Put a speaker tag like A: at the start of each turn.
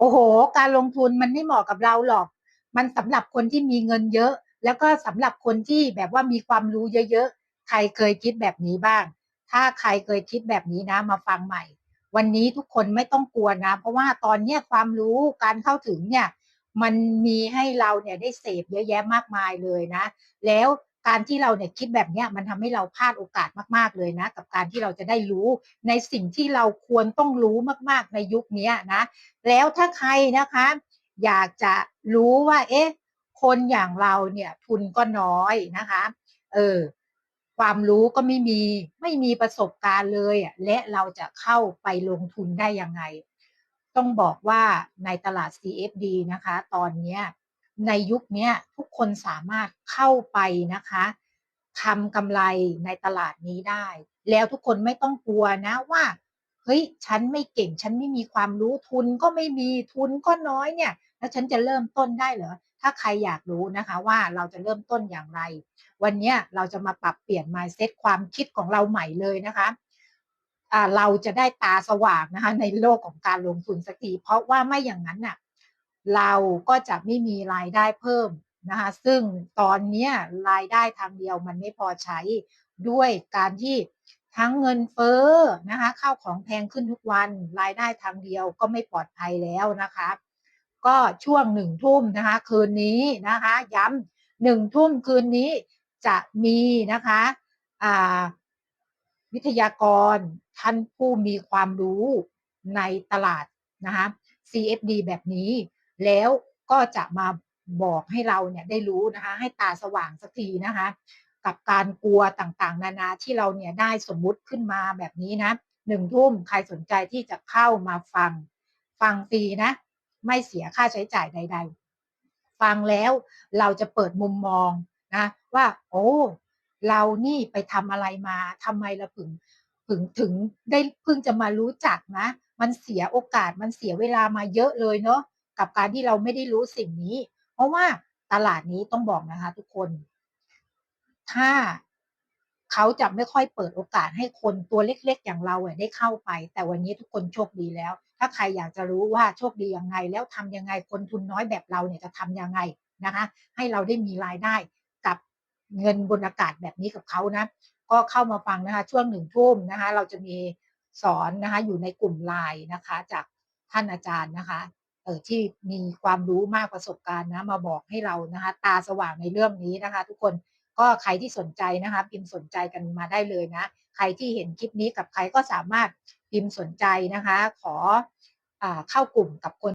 A: โอ้โห การลงทุนมันไม่เหมาะกับเราหรอก มันสำหรับคนที่มีเงินเยอะ แล้วก็สำหรับคนที่แบบว่ามีความรู้เยอะๆ ใครเคยคิดแบบนี้บ้าง ถ้าใครเคยคิดแบบนี้นะมาฟังใหม่ วันนี้ทุกคนไม่ต้องกลัวนะ เพราะว่าตอนเนี้ยความรู้การเข้าถึงเนี่ยมันมีให้เราเนี่ยได้เสพเยอะแยะมากมายเลยนะ แล้ว การที่เราเนี่ยคิดแบบเนี้ยมันทำให้เราพลาดโอกาสมาก ๆเลยนะ กับการที่เราจะได้รู้ในสิ่งที่เราควรต้องรู้มากๆในยุคนี้นะ แล้วถ้าใครนะคะ อยากจะรู้ว่า เอ๊ะคนอย่างเราเนี่ยทุนก็น้อยนะคะ เออความรู้ก็ไม่มีไม่มีประสบการณ์เลยอะและเราจะเข้าไปลงทุนได้ยังไง ต้องบอกว่าในตลาด CFD นะคะ ตอนเนี้ย ในยุคนี้ทุกคนสามารถเข้าไปนะคะทำกำไรในตลาดนี้ได้ แล้วทุกคนไม่ต้องกลัวนะว่าเฮ้ยฉันไม่เก่งฉันไม่มีความรู้ทุนก็ไม่มีทุนก็น้อยเนี่ย แล้วฉันจะเริ่มต้นได้เหรอถ้าใครอยากรู้นะคะว่าเราจะเริ่มต้นอย่างไร วันนี้เราจะมาปรับเปลี่ยน mindset ความคิดของเราใหม่เลยนะคะเราจะได้ตาสว่างนะคะในโลกของการลงทุนสักทีเพราะว่าไม่อย่างนั้นน่ะ เราก็จะไม่มีรายได้เพิ่มนะคะซึ่งตอนนี้รายได้ทางเดียวมันไม่พอใช้ด้วยการที่ทั้งเงินเฟ้อนะคะข้าวของแพงขึ้นทุกวัน รายได้ทางเดียวก็ไม่ปลอดภัยแล้วนะคะ ก็ช่วงหนึ่งทุ่มนะคะ คืนนี้นะคะ ย้ำหนึ่งทุ่มคืนนี้จะมีนะคะวิทยากรท่านผู้มีความรู้ในตลาดนะคะ CFD แบบนี้ แล้วก็จะมาบอกให้เราเนี่ยได้รู้นะคะ ให้ตาสว่างสักทีนะคะ กับการกลัวต่างๆ นานาที่เราเนี่ยได้สมมุติขึ้นมาแบบนี้นะหนึ่งทุ่มใครสนใจที่จะเข้ามาฟัง ฟังฟรีนะ ไม่เสียค่าใช้จ่ายใด ๆ ฟังแล้วเราจะเปิดมุมมองนะว่า โอ้เรานี่ไปทำอะไรมาทำไมเราถึงถึงถึงได้เพิ่งจะมารู้จักนะ มันเสียโอกาสมันเสียเวลามาเยอะเลยเนาะ กับการที่เราไม่ได้รู้สิ่งนี้ เพราะว่าตลาดนี้ต้องบอกนะคะ ทุกคน ถ้าเขาจะไม่ค่อยเปิดโอกาสให้คนตัวเล็ก ๆ อย่างเราได้เข้าไป แต่วันนี้ทุกคนโชคดีแล้ว ถ้าใครอยากจะรู้ว่าโชคดียังไง แล้วทำยังไงคนทุนน้อยแบบเราเนี่ยจะทำยังไงนะคะ ให้เราได้มีรายได้กับเงินบนอากาศแบบนี้กับเขานะ ก็เข้ามาฟังนะคะช่วงหนึ่งทุ่มนะคะ เราจะมีสอนนะคะอยู่ในกลุ่มไลน์นะคะ จากท่านอาจารย์นะคะ เออที่มีความรู้มากประสบการณ์นะ มาบอกให้เรานะคะ ตาสว่างในเรื่องนี้นะคะ ทุกคนก็ใครที่สนใจนะคะพิมพ์สนใจกันมาได้เลยนะ ใครที่เห็นคลิปนี้กับใครก็สามารถพิมพ์สนใจนะคะ ขออเข้ากลุ่มกับคน